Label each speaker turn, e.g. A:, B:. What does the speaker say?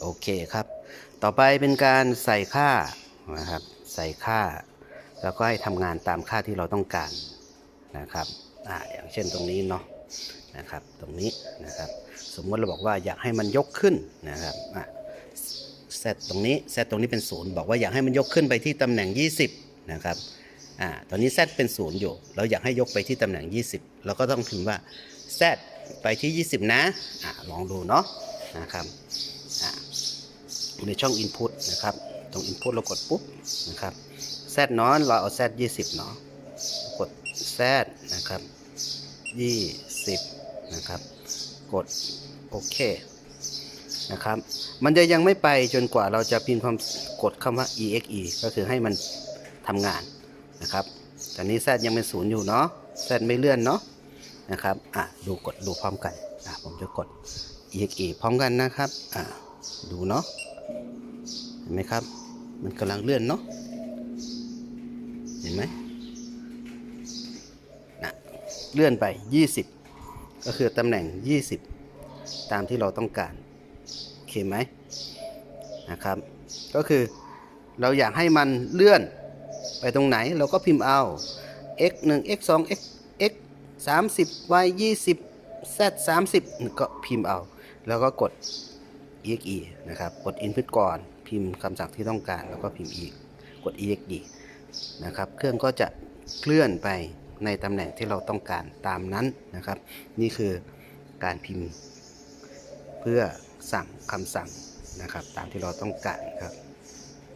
A: โอเคครับ ต่อไปเป็นการใส่ค่านะครับ ใส่ค่า แล้วก็ให้ทำงานตามค่าที่เราต้องการนะครับอ่าอย่างเช่นตรงนี้เนาะนะครับ ตรงนี้นะครับ สมมติเราบอกว่าอยากให้มันยกขึ้นนะครับอะเซตตรงนี้เซตตรงนี้เป็นศูนย์บอกว่าอยากให้มันยกขึ้นไปที่ตำแหน่ง 20 นะครับอ่าตอนนี้เซตเป็นศูนย์อยู่ เราอยากให้ยกไปที่ตำแหน่ง 20 เราก็ต้องพิมพ์ว่าเซตไปที่ 20 นะอ่าลองดูเนาะนะครับ ในช่อง Input นะครับ ตรง Input เรากดปุ๊บนะครับแซดน้อนเราเอาแซด20เนาะกดแซดนะครับ20นะครับ กดโอเคนะครับ มันจะยังไม่ไปจนกว่าเราจะพิมพ์คำกดคำว่า exe ก็คือให้มันทำงานนะครับตอนนี้แซดยังเป็นศูนย์อยู่เนาะแซดไม่เลื่อนเนาะนะครับอะดูกดดูพร้อมกันอะผมจะกด exe พร้อมกันนะครับอะดูเนาะ เห็นไหมครับ มันกำลังเลื่อนเนาะเห็นไหมนะเลื่อนไป 20 ก็คือตำแหน่ง 20 ตามที่เราต้องการ โอเคไหมนะครับ ก็คือเราอยากให้มันเลื่อนไปตรงไหนเราก็พิมพ์เอา x 1 x 2 x x 30 y 20 z 30ก็พิมพ์เอา แล้วก็กด exe นะครับ กด input ก่อน พิมพ์คำสั่งที่ต้องการ แล้วก็พิมพ์อีก กด exe นะครับ เครื่องก็จะเคลื่อนไปในตำแหน่งที่เราต้องการตามนั้นนะครับ นี่คือการพิมพ์ เพื่อสั่งคำสั่งนะครับ ตามที่เราต้องการครับ